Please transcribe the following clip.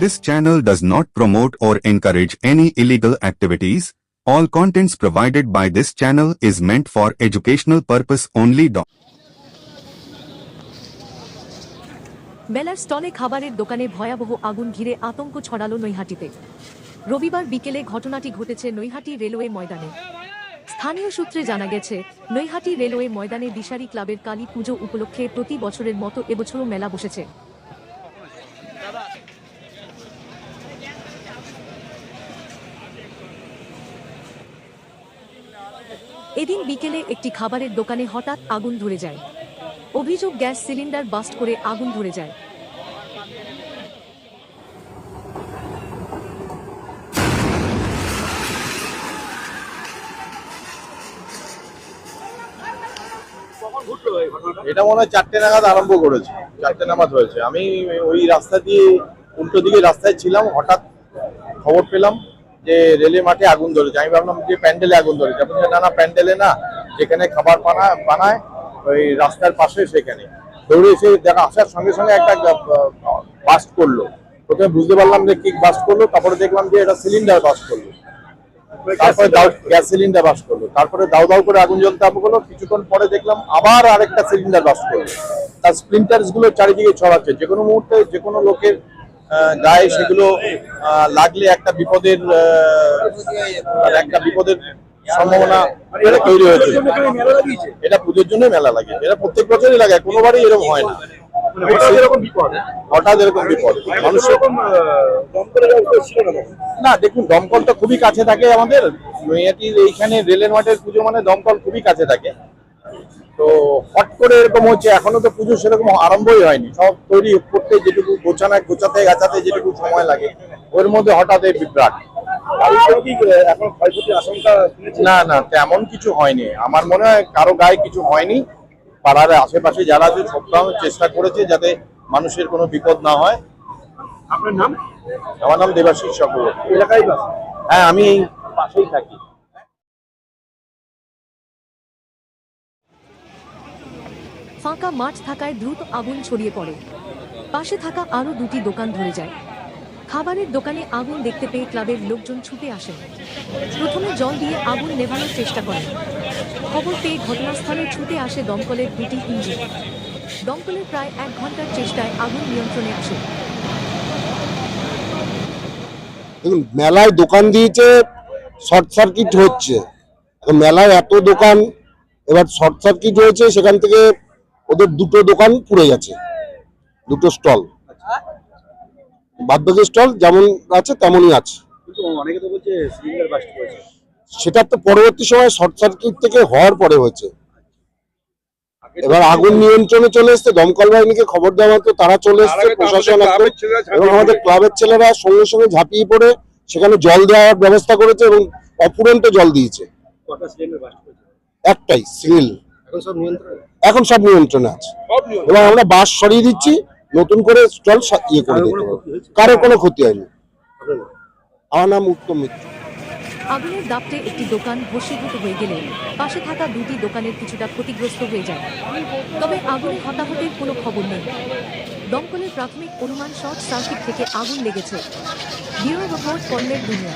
This channel does not promote or encourage any illegal activities. All contents provided by this channel is meant for educational purpose only. মেলার স্টলে খাবারের দোকানে ভয়াবহ আগুন ঘিরে আতঙ্ক ছড়ালো নৈহাটিতে রবিবার বিকেলে ঘটনাটি ঘটেছে নৈহাটি রেলওয়ে ময়দানে স্থানীয় সূত্রে জানা গেছে নৈহাটি রেলওয়ে ময়দানে দিশারি ক্লাবের কালী পুজো উপলক্ষে প্রতি বছরের মতো এবছরও মেলা বসেছে এদিন বিকেলে একটি খাবারের দোকানে হঠাৎ আগুন ধরে যায়। অভিযোগ গ্যাস সিলিন্ডার বাস্ট করে আগুন ধরে যায়। এটা মনে হয় চারটে নাগাদ আরম্ভ করেছে, চারটে নাগাদ হয়েছে। আমি ওই রাস্তা দিয়ে উল্টো দিকে রাস্তায় ছিলাম, হঠাৎ খবর পেলাম। যে রেলে মাঠে আগুন ধরেছে। আমি ভাবলাম যে প্যান্ডেলে আগুন ধরেছে। আপনি না না প্যান্ডেলে না। যেখানে খাবার বানায় বানায় ওই রাস্তার পাশে সেখানে। দৌড়ে এসে দেখা আসার সঙ্গে সঙ্গে একটা বাস্ট করল। প্রথমে বুঝতে পারলাম যে কিক বাস্ট করল তারপরে দেখলাম যে এটা সিলিন্ডার বাস্ট করল। তারপরে গ্যাস সিলিন্ডার বাস করল। তারপরে দাও দাও করে আগুন জ্বলতে আরম্ভ করল। কিছুক্ষণ পরে দেখলাম আবার আরেকটা সিলিন্ডার বাস করল। তার স্প্লিন্টার্সগুলো চারিদিকে ছড়াচ্ছে। যে কোনো মুহূর্তে যে কোনো লোকের গায়ে সেগুলো লাগলে একটা বিপদের মানে একটা বিপদের সম্ভাবনা এটা তৈরি হয়েছে। এটা পুজোর জন্য মেলা লাগে। এটা প্রত্যেক বছরই লাগে কোনোবারই এরকম হয় না। হঠাৎ এরকম বিপদ? মানুষের না? দেখুন দমকল তো খুবই কাছে থাকে আমাদের। এইখানে রেলের মাঠের পুজো মানে দমকল খুবই কাছে থাকে। তো হট করে এরকম হচ্ছে এখনও তো পুজো সেরকম আরম্ভই হয়নি। সব তৈরি করতে যেটুকু গোছানো গোছাতে গাছাতে যেটুকু সময় লাগে ওর মধ্যে হঠাৎ এই বিভ্রাট। না না তেমন কিছু হয়নি। আমার মনে হয় কারও গায়ে কিছু হয়নি। পাড়ার আশেপাশে যারা আছে সপ্তাহ চেষ্টা করেছে যাতে মানুষের কোনো বিপদ না হয়। আপনার নাম? আমার নাম দেবাশিস চক্রবর্তী। এলাকায় হ্যাঁ আমি এই পাশেই থাকি। ফাঁকা মাঠ থাকায় দ্রুত আগুন ছড়িয়ে পড়ে। পাশে থাকা আরও দুটি দোকান ধরে যায়। খাবারের দোকানে আগুন দেখতে পেয়ে ক্লাবের লোকজন ছুটে আসেন। প্রথমে জল দিয়ে আগুন নেভানোর চেষ্টা করেন। খবর পেয়ে ঘটনাস্থলে ছুটে আসে দমকলের দুটি ইঞ্জিন। দমকলের প্রায় এক ঘণ্টার চেষ্টায় আগুন নিয়ন্ত্রণে আসে। মেলায় দোকান দিয়েছে, শর্ট সার্কিট হচ্ছে। মেলায় এত দোকান, এবার শর্ট সার্কিট হয়েছে, সেখান থেকে ওদের দুটো দোকান পুড়ে গেছে। দুটো স্টল। বাদ্যকের স্টল যেমন আছে তেমনই আছে। সেটা তো পরবর্তী সময় শর্ট সার্কিট থেকে হওয়ার পরে হয়েছে। এবার আগুন নিয়ন্ত্রণে চলে এসছে দমকল বাহিনীকে খবর দেওয়া হতো তারা চলে এসছে প্রশাসন এবং আমাদের ক্লাবের ছেলেরা সঙ্গে সঙ্গে ঝাঁপিয়ে পড়ে সেখানে জল দেওয়ার ব্যবস্থা করেছে এবং অপুরন্ত জল দিয়েছে। একটাই সিঙ্গেল এখন সব নিয়ন্ত্রণে এখন সব নিয়ন্ত্রণে আছে। এবং আমরা বাস সরিয়ে দিচ্ছি নতুন করে স্টল ইয়ে করে দিতে হবে। কারোর কোনো ক্ষতি হয়নি। আমার নাম উত্তম মিত্র। আগুনের দাপটে একটি দোকান ভস্মীভূত হয়ে গেলে পাশে থাকা দুটি দোকানের কিছুটা ক্ষতিগ্রস্ত হয়ে যায়। তবে আগুনে হতাহতের কোনো খবর নেই। দমকলের প্রাথমিক অনুমান শর্ট সার্কিট থেকে আগুন লেগেছে। ব্যুরো রিপোর্ট কর্নেল দুনিয়া।